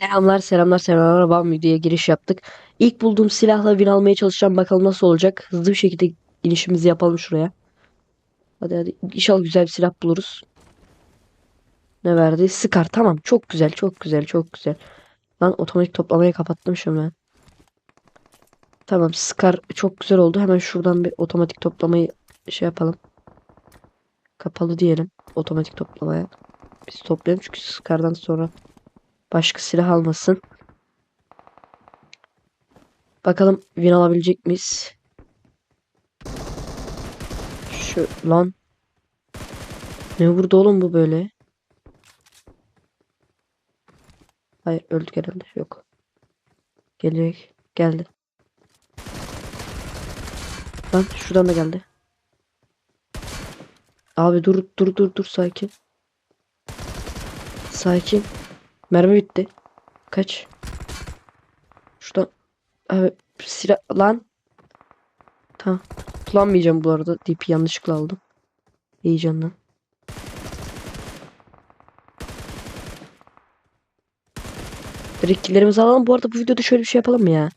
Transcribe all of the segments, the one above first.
Selamlar selamlar selamlar. Bam videoya giriş yaptık. İlk bulduğum silahla win almaya çalışacağım. Bakalım nasıl olacak. Hızlı bir şekilde inişimizi yapalım şuraya. Hadi hadi. İnşallah güzel bir silah buluruz. Ne verdi? Scar. Tamam. Çok güzel. Çok güzel. Çok güzel. Lan otomatik toplamayı kapattım şimdi ben. Tamam. Scar çok güzel oldu. Hemen şuradan bir otomatik toplamayı şey yapalım. Kapalı diyelim. Otomatik toplamaya. Biz toplayalım çünkü Scar'dan sonra Başka silah almasın. Bakalım win alabilecek miyiz? Şu lan. Ne vurdu oğlum bu böyle? Hayır öldük herhalde. Yok. Gelecek. Geldi. Lan şuradan da geldi. Abi dur dur dur dur sakin. Sakin. Mermi bitti. Kaç. Şuradan. Abi silah lan. Tamam. Kullanmayacağım bu arada. DP yanlışlıkla aldım. Heyecandan. Direkt killerimizi alalım. Bu arada bu videoda şöyle bir şey yapalım mı ya?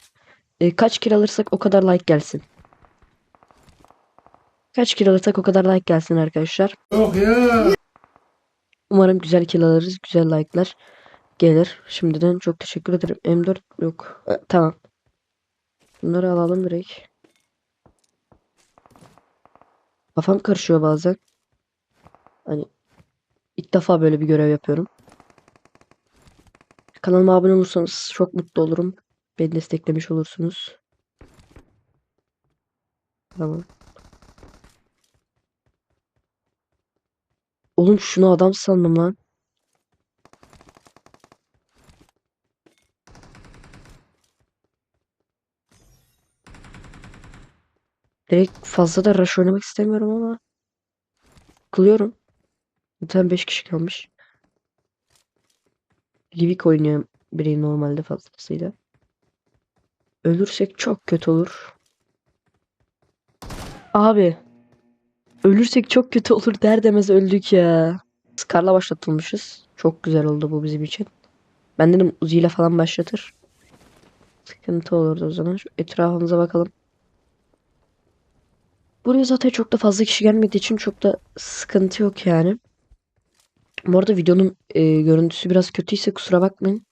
Ee, kaç kill alırsak o kadar like gelsin. Kaç kill alırsak o kadar like gelsin arkadaşlar. Yok ya. Umarım güzel kill alırız. Güzel like'lar gelir. Şimdiden çok teşekkür ederim. M4 yok. E, tamam. Bunları alalım direkt. Kafam karışıyor bazen. Hani ilk defa böyle bir görev yapıyorum. Kanalıma abone olursanız çok mutlu olurum. Beni desteklemiş olursunuz. Tamam. Oğlum şunu adam sandım lan. Direkt fazla da rush oynamak istemiyorum ama kılıyorum. Zaten 5 kişi kalmış. Livik oynuyor biri normalde fazlasıyla. Ölürsek çok kötü olur. Abi. Ölürsek çok kötü olur der demez öldük ya. Scar'la başlatılmışız. Çok güzel oldu bu bizim için. Ben dedim Uzi falan başlatır. Sıkıntı olurdu o zaman. Şu etrafımıza bakalım. Buraya zaten çok da fazla kişi gelmediği için çok da sıkıntı yok yani. Bu arada videonun e, görüntüsü biraz kötüyse kusura bakmayın.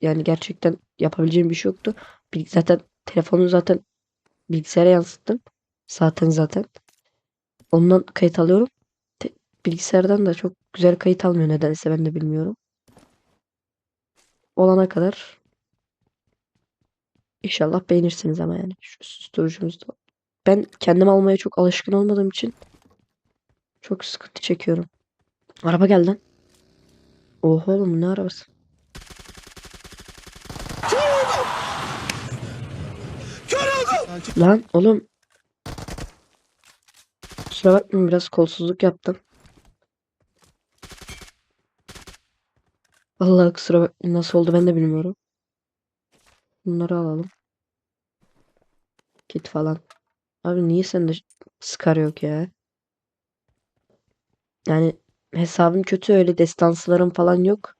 Yani gerçekten yapabileceğim bir şey yoktu. Bil- Zaten telefonu zaten bilgisayara yansıttım. Zaten zaten. Ondan kayıt alıyorum. Te- bilgisayardan da çok güzel kayıt almıyor nedense ben de bilmiyorum. Olana kadar İnşallah beğenirsiniz ama yani şu susturucumuzda. Ben kendim almaya çok alışkın olmadığım için çok sıkıntı çekiyorum. Araba geldi lan. Oha oğlum ne arabası? Lan oğlum. Kusura bakmayın biraz kolsuzluk yaptım. Vallahi kusura bakmayın nasıl oldu ben de bilmiyorum. Bunları alalım. Kit falan. Abi niye sende Scar yok ya? Yani hesabım kötü öyle destansılarım falan yok.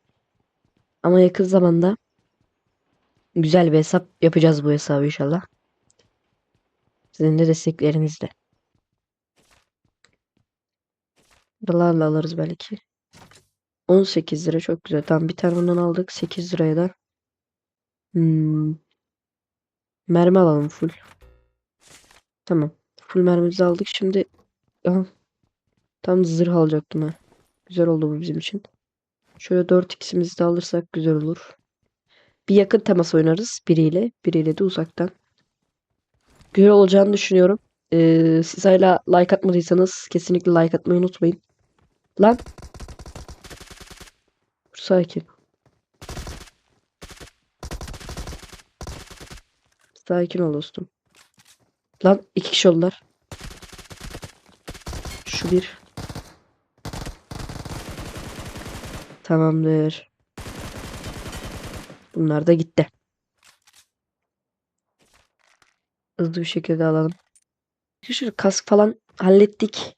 Ama yakın zamanda güzel bir hesap yapacağız bu hesabı inşallah. Sizin de desteklerinizle. Dolarla alırız belki. 18 lira çok güzel. Tamam bir tane bundan aldık. 8 liraya da. Hmm. Mermi alalım full. Tamam. Full mermimizi aldık. Şimdi Aha. Tam zırh alacaktım ha. Güzel oldu bu bizim için. Şöyle 4x'imizi de alırsak güzel olur. Bir yakın temas oynarız biriyle. Biriyle de uzaktan. Güzel olacağını düşünüyorum. Ee, siz hala like atmadıysanız kesinlikle like atmayı unutmayın. Lan. Dur, Sakin. Sakin ol dostum. Lan iki kişi oldular. Şu bir. Tamamdır. Bunlar da gitti. Hızlı bir şekilde alalım. Şu kask falan hallettik.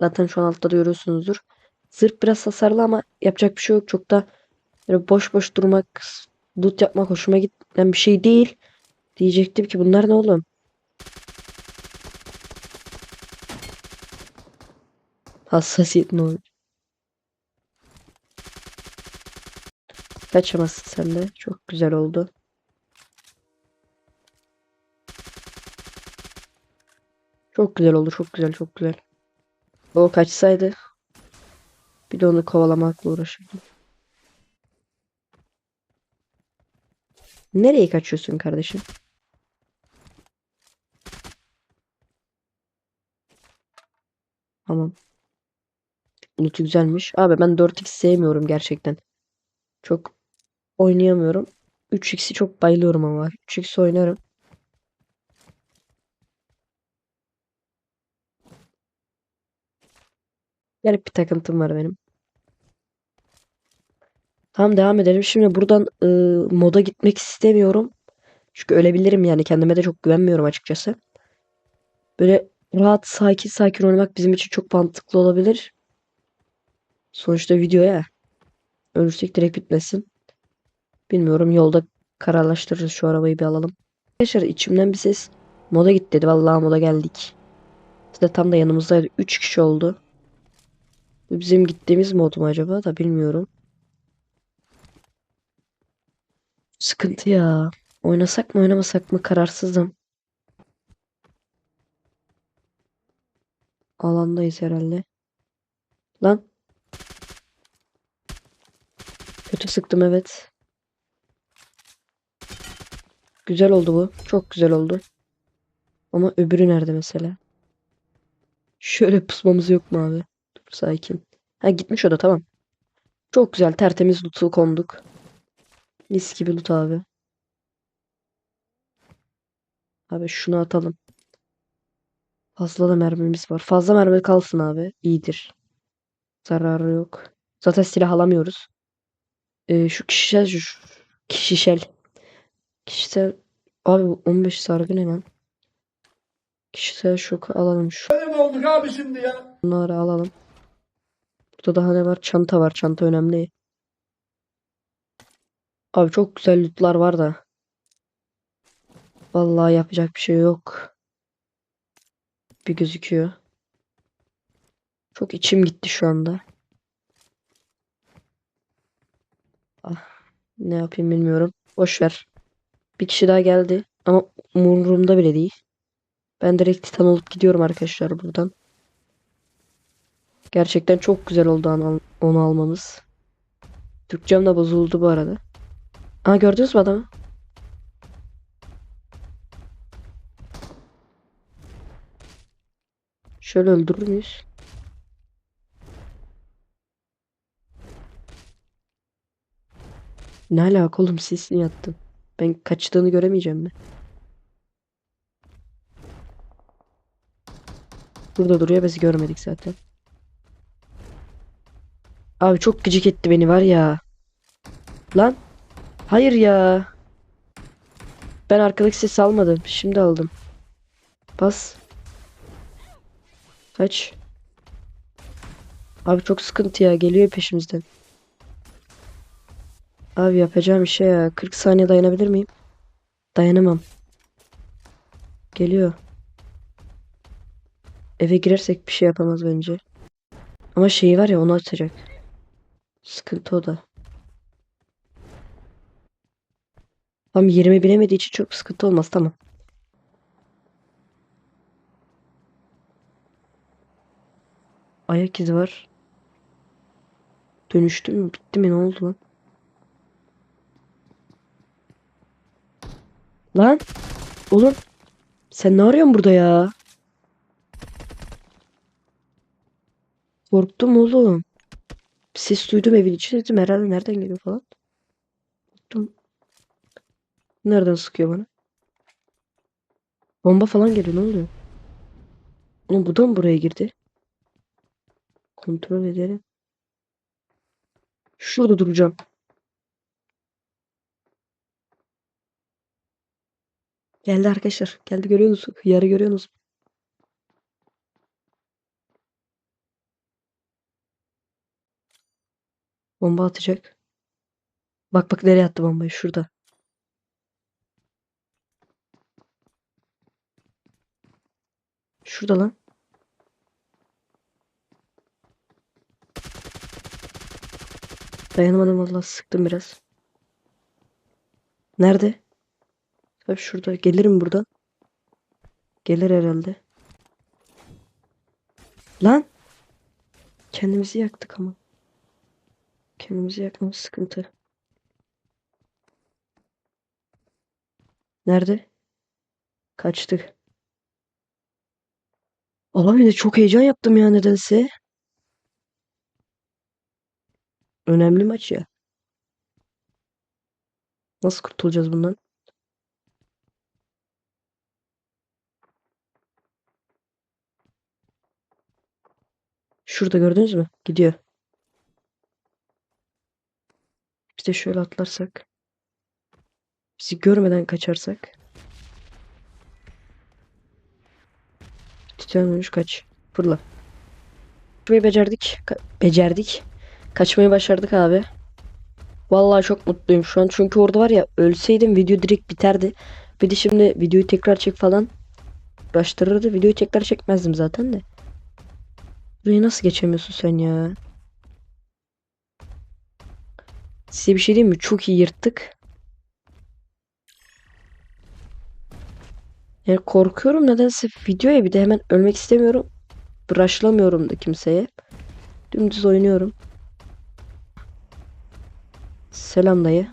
Zaten şu an altta da görüyorsunuzdur. Zırh biraz hasarlı ama yapacak bir şey yok. Çok da böyle boş boş durmak loot yapmak hoşuma giden bir şey değil. Diyecektim ki bunlar ne oğlum? Hassasiyet ne olur? Kaçamazsın sen de. Çok güzel oldu. Çok güzel oldu. Çok güzel. Çok güzel. O kaçsaydı. Bir de onu kovalamakla uğraşırdım. Nereye kaçıyorsun kardeşim? Tamam. Loot'u güzelmiş. Abi ben 4x sevmiyorum gerçekten. Çok oynayamıyorum. 3x'i çok bayılıyorum ama. 3x oynarım. Garip bir takıntım var benim. Tamam devam edelim. Şimdi buradan ıı, moda gitmek istemiyorum. Çünkü ölebilirim yani. Kendime de çok güvenmiyorum açıkçası. Böyle rahat sakin sakin oynamak bizim için çok mantıklı olabilir. Sonuçta video ya. Ölürsek direkt bitmesin. Bilmiyorum yolda kararlaştırırız şu arabayı bir alalım. Arkadaşlar içimden bir ses moda git dedi. Vallahi moda geldik. Biz de tam da yanımızdaydı. 3 kişi oldu. Bizim gittiğimiz mod mu acaba da bilmiyorum. Sıkıntı ya. Oynasak mı oynamasak mı kararsızım. Alandayız herhalde. Lan. Kötü sıktım evet. Güzel oldu bu. Çok güzel oldu. Ama öbürü nerede mesela? Şöyle pusmamız yok mu abi? Dur sakin. Ha gitmiş o da tamam. Çok güzel tertemiz loot'u konduk. Mis gibi loot abi. Abi şunu atalım. Fazla da mermimiz var. Fazla mermi kalsın abi. İyidir. Zararı yok. Zaten silah alamıyoruz. Ee, şu kişisel şu kişisel kişisel abi bu 15 sargı ne lan? Kişisel şoku alalım şu. Böyle mi olduk abi şimdi ya? Bunları alalım. Burada daha ne var? Çanta var. Çanta önemli. Abi çok güzel lootlar var da. Vallahi yapacak bir şey yok. Bir gözüküyor. Çok içim gitti şu anda. Ah, ne yapayım bilmiyorum. Boş ver. Bir kişi daha geldi ama umurumda bile değil. Ben direkt titan olup gidiyorum arkadaşlar buradan. Gerçekten çok güzel oldu onu, almamız. Türkçem de bozuldu bu arada. Aa gördünüz mü adamı? Şöyle öldürür müyüz? Ne alaka oğlum siz niye? Ben kaçtığını göremeyeceğim mi? Burada duruyor biz görmedik zaten. Abi çok gıcık etti beni var ya. Lan. Hayır ya. Ben arkadaki sesi almadım. Şimdi aldım. Bas. Kaç. Abi çok sıkıntı ya. Geliyor peşimizden. Abi yapacağım şey ya. 40 saniye dayanabilir miyim? Dayanamam. Geliyor. Eve girersek bir şey yapamaz bence. Ama şeyi var ya onu açacak. Sıkıntı o da. Tam 20 bilemediği için çok sıkıntı olmaz tamam. Ayak izi var. Dönüştü mü? Bitti mi? Ne oldu lan? Lan! Oğlum! Sen ne arıyorsun burada ya? Korktum oğlum. Ses duydum evin içinde dedim herhalde nereden geliyor falan. Korktum. Nereden sıkıyor bana? Bomba falan geliyor ne oluyor? Oğlum bu da mı buraya girdi? Kontrol edelim. Şurada duracağım. Geldi arkadaşlar. Geldi görüyor görüyorsunuz. Yarı görüyorsunuz. Bomba atacak. Bak bak nereye attı bombayı. Şurada. Şurada lan. Dayanamadım valla sıktım biraz. Nerede? Tabii şurada. Gelir mi buradan? Gelir herhalde. Lan! Kendimizi yaktık ama. Kendimizi yakmamız sıkıntı. Nerede? Kaçtık. Abi de çok heyecan yaptım ya nedense. Önemli maç ya. Nasıl kurtulacağız bundan? Şurada gördünüz mü? Gidiyor. Biz de şöyle atlarsak. Bizi görmeden kaçarsak. Titan dönüş kaç. Fırla. Kaçmayı becerdik. Ka- becerdik. Kaçmayı başardık abi. Vallahi çok mutluyum şu an. Çünkü orada var ya ölseydim video direkt biterdi. Bir de şimdi videoyu tekrar çek falan. Uğraştırırdı. Videoyu tekrar çekmezdim zaten de. Burayı nasıl geçemiyorsun sen ya? Size bir şey diyeyim mi? Çok iyi yırttık. Yani korkuyorum nedense videoya bir de hemen ölmek istemiyorum. Rushlamıyorum da kimseye. Dümdüz oynuyorum. Selam dayı.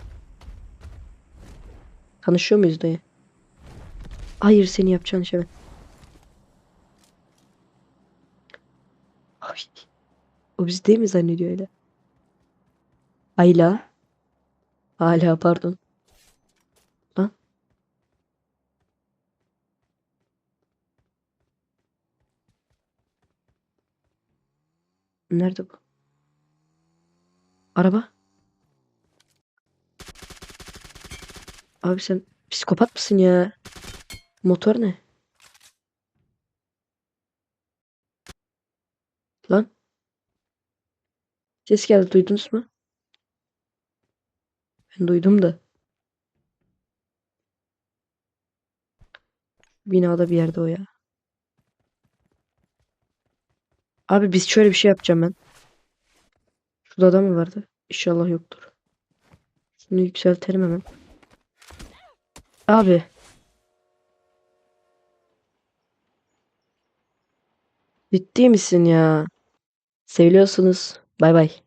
Tanışıyor muyuz dayı? Hayır seni yapacağın işe ben. O bizi değil mi zannediyor öyle? Ayla. Hala pardon. Lan. Nerede bu? Araba. Abi sen psikopat mısın ya? Motor ne? Lan. Ses geldi duydunuz mu? Ben duydum da. Binada bir yerde o ya. Abi biz şöyle bir şey yapacağım ben. Şurada adam mı vardı? İnşallah yoktur. Şunu yükseltelim hemen. Abi. Ciddi misin ya? Seviliyorsunuz. Bay bay.